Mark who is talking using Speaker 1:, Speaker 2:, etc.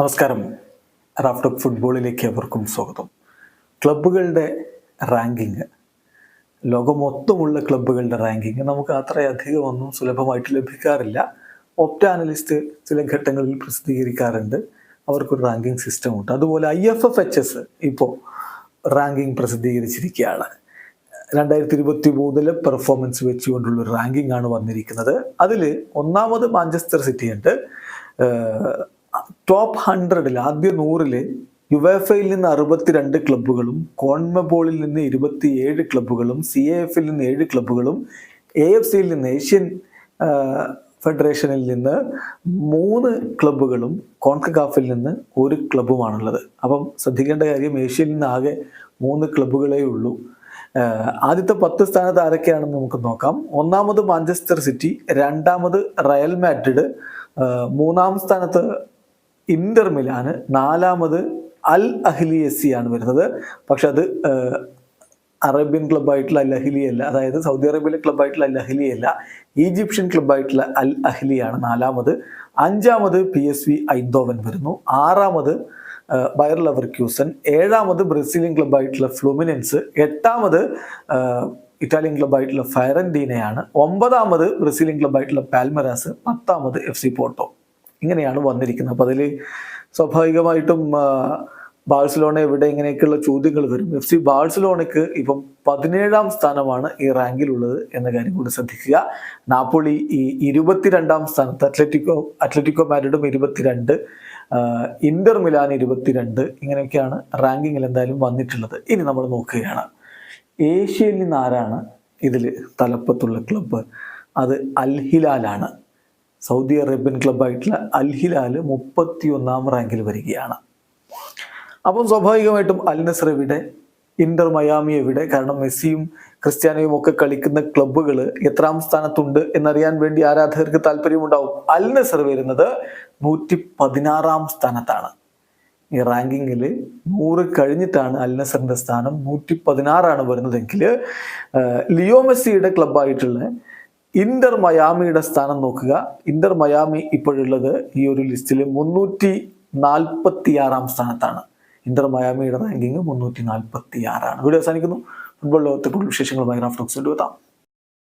Speaker 1: നമസ്കാരം. റാഫ്റ്റ് ഫുട്ബോളിലേക്ക് അവർക്കും സ്വാഗതം. ക്ലബ്ബുകളുടെ റാങ്കിങ് ലോകം മൊത്തമുള്ള ക്ലബ്ബുകളുടെ റാങ്കിങ് നമുക്ക് അത്രയധികം ഒന്നും സുലഭമായിട്ട് ലഭിക്കാറില്ല. ഒപ്റ്റ അനലിസ്റ്റ് ചില ഘട്ടങ്ങളിൽ പ്രസിദ്ധീകരിക്കാറുണ്ട്. അവർക്കൊരു റാങ്കിങ് സിസ്റ്റം ഉണ്ട് അതുപോലെ I F F H S ഇപ്പോൾ റാങ്കിങ് പ്രസിദ്ധീകരിച്ചിരിക്കുകയാണ്. രണ്ടായിരത്തി ഇരുപത്തി മൂന്നിലെ പെർഫോമൻസ് വെച്ചുകൊണ്ടുള്ള ഒരു റാങ്കിങ് ആണ് വന്നിരിക്കുന്നത്. അതിൽ ഒന്നാമത് മാഞ്ചസ്റ്റർ സിറ്റി ഉണ്ട് ടോപ്പ് ഹൺഡ്രഡിൽ ആദ്യ നൂറിൽ യുവേഫയിൽ നിന്ന് അറുപത്തിരണ്ട് ക്ലബ്ബുകളും കോൺമബോളിൽ നിന്ന് ഇരുപത്തിയേഴ് ക്ലബ്ബുകളും സി എ എഫിൽ നിന്ന് ഏഴ് ക്ലബ്ബുകളും എ എഫ് സിയിൽ നിന്ന് ഏഷ്യൻ ഫെഡറേഷനിൽ നിന്ന് മൂന്ന് ക്ലബ്ബുകളും കോൺകഗാഫിൽ നിന്ന് ഒരു ക്ലബ്ബുമാണുള്ളത് അപ്പം ശ്രദ്ധിക്കേണ്ട കാര്യം ഏഷ്യയിൽ നിന്ന് ആകെ മൂന്ന് ക്ലബ്ബുകളേ ഉള്ളൂ. ആദ്യത്തെ പത്ത് സ്ഥാനത്ത് ആരൊക്കെയാണെന്ന് നമുക്ക് നോക്കാം. ഒന്നാമത് മാഞ്ചസ്റ്റർ സിറ്റി രണ്ടാമത് റയൽ മാഡ്രിഡ് മൂന്നാം സ്ഥാനത്ത് ഇന്റർ മിലാന് നാലാമത് അൽ അഹ്ലി എസ് സി ആണ് വരുന്നത്. പക്ഷെ അത് അറേബ്യൻ ക്ലബ്ബായിട്ടുള്ള അൽ അഹ്ലി അല്ല. അതായത് സൗദി അറേബ്യയിലെ ക്ലബ്ബായിട്ടുള്ള അൽ അഹ്ലി അല്ല. ഈജിപ്ഷ്യൻ ക്ലബ്ബായിട്ടുള്ള അൽ അഹ്ലിയാണ് നാലാമത്. അഞ്ചാമത് പി എസ് വി ഐന്തോവൻ വരുന്നു. ആറാമത് ബയർ ലവർക്യൂസൻ. ഏഴാമത് ബ്രസീലിയൻ ക്ലബ്ബായിട്ടുള്ള ഫ്ലുമിനൻസ്. എട്ടാമത് ഇറ്റാലിയൻ ക്ലബ്ബായിട്ടുള്ള ഫയറന്റീനയാണ് ഒമ്പതാമത് ബ്രസീലിയൻ ക്ലബ്ബായിട്ടുള്ള പാൽമരാസ്. പത്താമത് എഫ് സി പോർട്ടോ. ഇങ്ങനെയാണ് വന്നിരിക്കുന്നത്. അപ്പോൾ അതിൽ സ്വാഭാവികമായിട്ടും ബാഴ്സലോണ എവിടെ ഇങ്ങനെയൊക്കെയുള്ള ചോദ്യങ്ങൾ വരും. എഫ് സി ബാഴ്സലോണയ്ക്ക് ഇപ്പം പതിനേഴാം സ്ഥാനമാണ് ഈ റാങ്കിലുള്ളത് എന്ന കാര്യം കൂടി ശ്രദ്ധിക്കുക. നാപ്പോളി ഈ ഇരുപത്തിരണ്ടാം സ്ഥാനത്ത് അത്ലറ്റിക്കോ അത്ലറ്റിക്കോ മാരിഡും ഇരുപത്തിരണ്ട് ഇന്റർ മിലാൻ ഇരുപത്തിരണ്ട് ഇങ്ങനെയൊക്കെയാണ് റാങ്കിങ്ങിൽ എന്തായാലും വന്നിട്ടുള്ളത്. ഇനി നമ്മൾ നോക്കുകയാണ്. ഏഷ്യയിൽ നിന്ന് ആരാണ് ഇതിൽ തലപ്പത്തുള്ള ക്ലബ്ബ്? അത് അൽ ഹിലാലാണ് സൗദി അറേബ്യൻ ക്ലബ്ബായിട്ടുള്ള അൽ ഹിലാൽ മുപ്പത്തി ഒന്നാം റാങ്കിൽ വരികയാണ്. അപ്പം സ്വാഭാവികമായിട്ടും അൽ നസർ എവിടെ? ഇന്റർ മയാമി എവിടെ? കാരണം മെസ്സിയും ക്രിസ്ത്യാനോയും ഒക്കെ കളിക്കുന്ന ക്ലബ്ബുകൾ എത്രാം സ്ഥാനത്തുണ്ട് എന്നറിയാൻ വേണ്ടി ആരാധകർക്ക് താല്പര്യമുണ്ടാവും? അൽ നസർ വരുന്നത് നൂറ്റി പതിനാറാം സ്ഥാനത്താണ്. ഈ റാങ്കിങ്ങിൽ നൂറ് കഴിഞ്ഞിട്ടാണ് അൽ നസറിന്റെ സ്ഥാനം നൂറ്റി പതിനാറാണ് വരുന്നതെങ്കിൽ ലിയോ മെസ്സിയുടെ ക്ലബ്ബായിട്ടുള്ള ഇന്റർ മയാമിയുടെ സ്ഥാനം നോക്കുക. ഇന്റർ മയാമി ഇപ്പോഴുള്ളത് ഈ ഒരു ലിസ്റ്റിൽ മുന്നൂറ്റി നാൽപ്പത്തി ആറാം സ്ഥാനത്താണ്. ഇന്റർ മയാമിയുടെ റാങ്കിങ് മുന്നൂറ്റി നാൽപ്പത്തി ആറാണ് വീഡിയോ അവസാനിക്കുന്നു. ഫുട്ബോൾ ലോകത്തെ കൂടുതൽ വിശേഷങ്ങൾ റാഫ്റ്റോക്സ് കൊണ്ടുവെത്താം